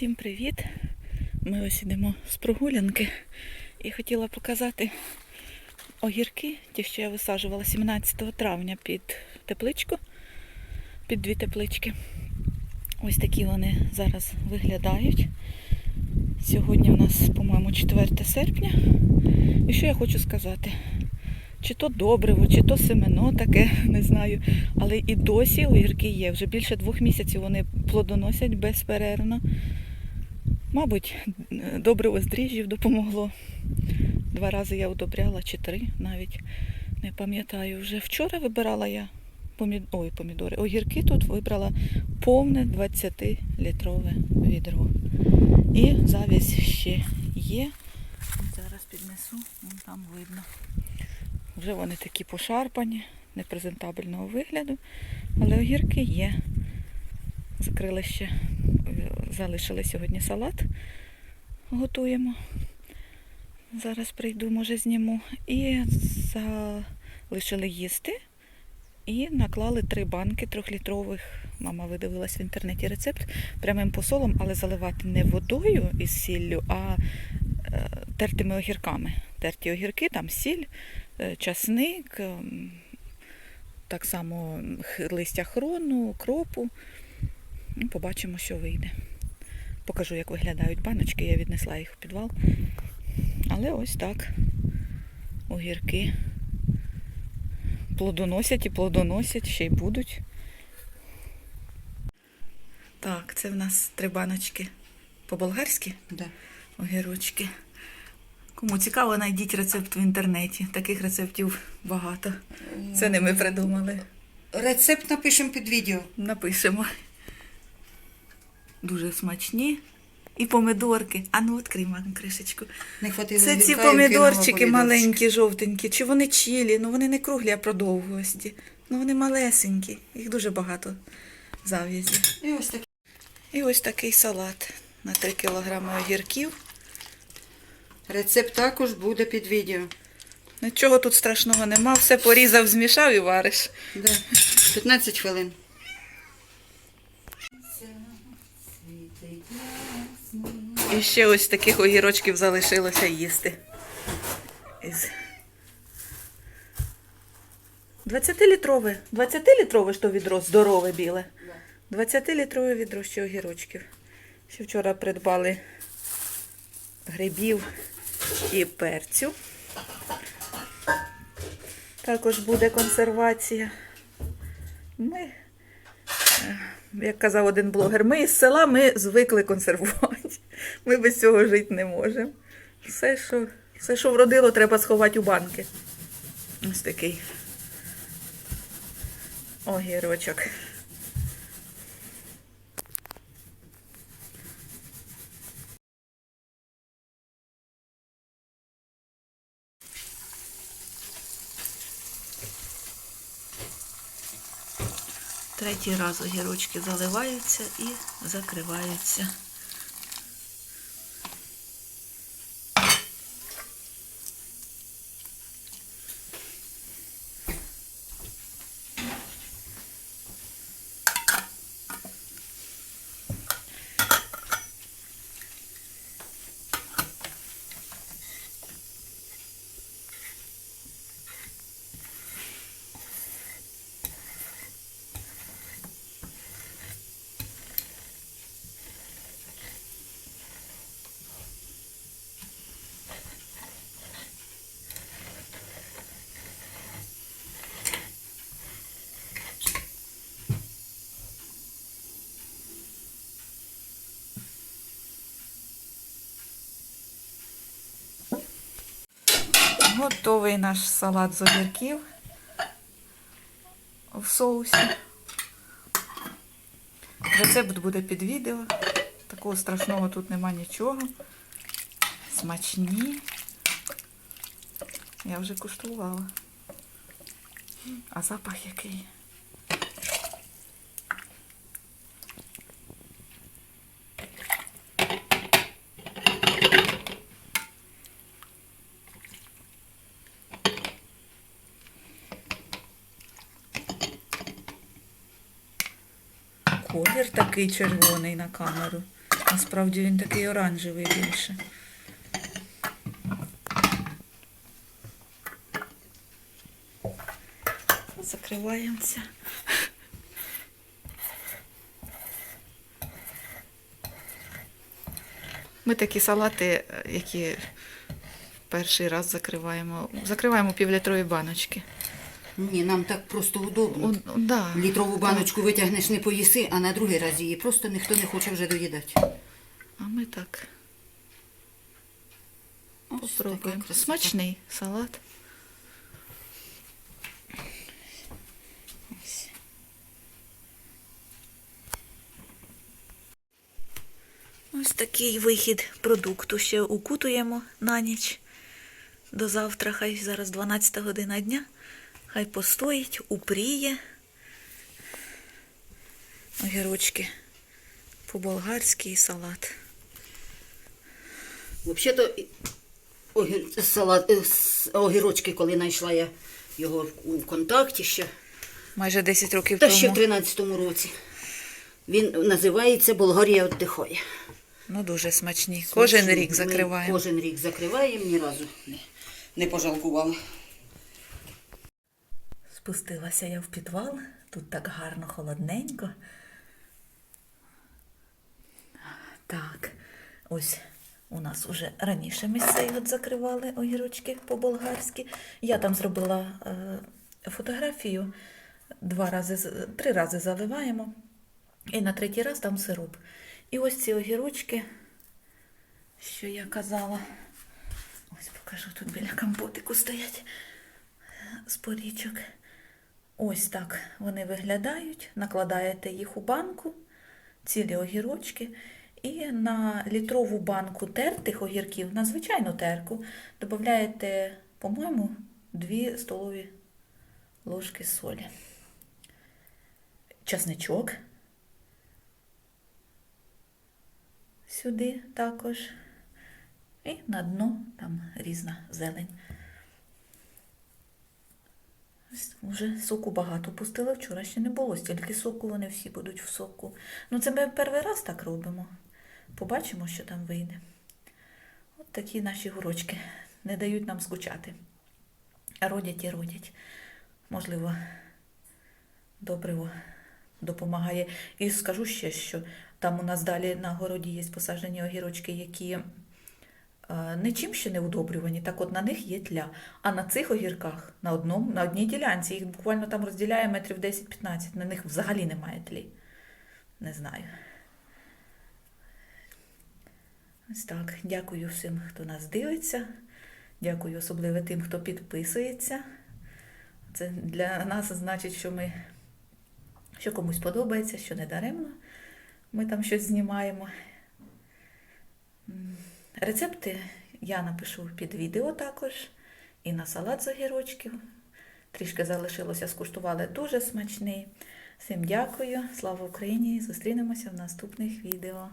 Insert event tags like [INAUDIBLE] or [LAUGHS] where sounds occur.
Всім привіт! Ми ось ідемо з прогулянки і хотіла показати огірки, ті, що я висаджувала 17 травня під тепличку, під дві теплички. Ось такі вони зараз виглядають. Сьогодні у нас, по-моєму, 4 серпня. І що я хочу сказати? Чи то добриво, чи то семено таке, [LAUGHS] не знаю. Але і досі огірки є. Вже більше двох місяців вони плодоносять безперервно. Мабуть, добриво з допомогло. Два рази я удобряла, чи три навіть. Не пам'ятаю вже. Вчора вибирала я помід... Ой, помідори. Огірки тут вибрала повне 20-літрове відро. І завість ще є. Зараз піднесу, вон там видно. Вже вони такі пошарпані, непрезентабельного вигляду, але огірки є. Закрили ще, залишили сьогодні салат, готуємо. Зараз прийду, може зніму. І залишили їсти. І наклали три банки трьохлітрових. Мама видивилась в інтернеті рецепт прямим посолом, але заливати не водою із сіллю, а е, тертими огірками. Терті огірки, там сіль, е, часник, ем, так само листя хрону, кропу. Ну, Побачимо, що вийде. Покажу, як виглядають баночки, я віднесла їх в підвал. Але ось так. Огірки плодоносять і плодоносять, ще й будуть. Так, це в нас три баночки по-болгарськи Да. огірочки. Кому цікаво, знайдіть рецепт в інтернеті. Таких рецептів багато. Це не ми придумали. Рецепт напишемо під відео. Напишемо. Дуже смачні. І помидорки. А ну відкрий мам кришечку. Не хватило Це ці кинула маленькі, жовтенькі. Чи вони чілі? Ну вони не круглі, а продовгості. Ну вони малесенькі. Їх дуже багато зав'язі. І ось такі. І ось такий салат на 3 кілограми огірків. Рецепт також буде під відео. Нічого тут страшного нема, все порізав, змішав і вариш. Да. 15 хвилин. І ще ось таких огірочків залишилося їсти. 20-літрове. 20-літрове ж то відро здорове біле. 20-літрове відро ще огірочків. Ще вчора придбали грибів і перцю. Також буде консервація. Ми як казав один блогер, ми із села ми звикли консервувати. [LAUGHS] Ми без цього жити не можемо. Все, що, все, що вродило, треба сховати у банки. Ось такий огірочок. Третій раз огірочки заливаються і закриваються. Готовий наш салат з огірків в соусі. Рецепт буде під відео. Такого страшного тут нема нічого. Смачні. Я вже куштувала. А запах який. Колір такий червоний на камеру. Насправді він такий оранжевий більше. Закриваємося. Ми такі салати, е, які перший раз закриваємо. Закриваємо півлітрові баночки. Ні, нам так просто удобно. О, да. Літрову баночку витягнеш, не поїси, а на другий раз її просто ніхто не хоче вже доїдати. А ми так Ось попробуємо. така. Смачний салат. Ось. Ось такий вихід продукту. Ще укутуємо на ніч. До завтра, хай зараз 12 година дня. Хай постоїть, упріє. Огірочки по-болгарськи і салат. Взагалі-то е, огірочки, коли знайшла я його в- у контакті ще, Майже 10 років та тому. ще в 13-му році. Він називається Болгарія віддихає. Ну, дуже смачні. Кожен Смачні. рік Ми закриваємо. Кожен рік закриваємо, ні разу не, не пожалкували. Спустилася я в підвал. Тут так гарно, холодненько. Так, ось у нас уже раніше ми цей от закривали огірочки по-болгарськи. Я там зробила е, фотографію. Два рази, три рази заливаємо. І на третій раз там сироп. І ось ці огірочки, що я казала. Ось покажу, тут біля компотику стоять з порічок. Ось так вони виглядають. Накладаєте їх у банку, цілі огірочки. І на літрову банку тертих огірків, на звичайну терку, додаєте, по-моєму, 2 столові ложки солі. Часничок. Сюди також. І на дно там різна зелень. Уже соку багато пустила. Вчора ще не було стільки соку, вони всі будуть в соку. Ну, це ми перший раз так робимо. Побачимо, що там вийде. От такі наші горочки не дають нам скучати. Родять і родять. Можливо, добриво допомагає. І скажу ще, що там у нас далі на городі є посаджені огірочки, які нічим ще не удобрювані, так от на них є тля. А на цих огірках на, одному, на одній ділянці, їх буквально там розділяє метрів 10-15, на них взагалі немає тлі. Не знаю. Ось так. Дякую всім, хто нас дивиться. Дякую особливо тим, хто підписується. Це для нас значить, що ми що комусь подобається, що не даремно. Ми там щось знімаємо. Рецепти я напишу під відео також. І на салат з огірочків. Трішки залишилося, скуштували дуже смачний. Всім дякую, слава Україні! Зустрінемося в наступних відео.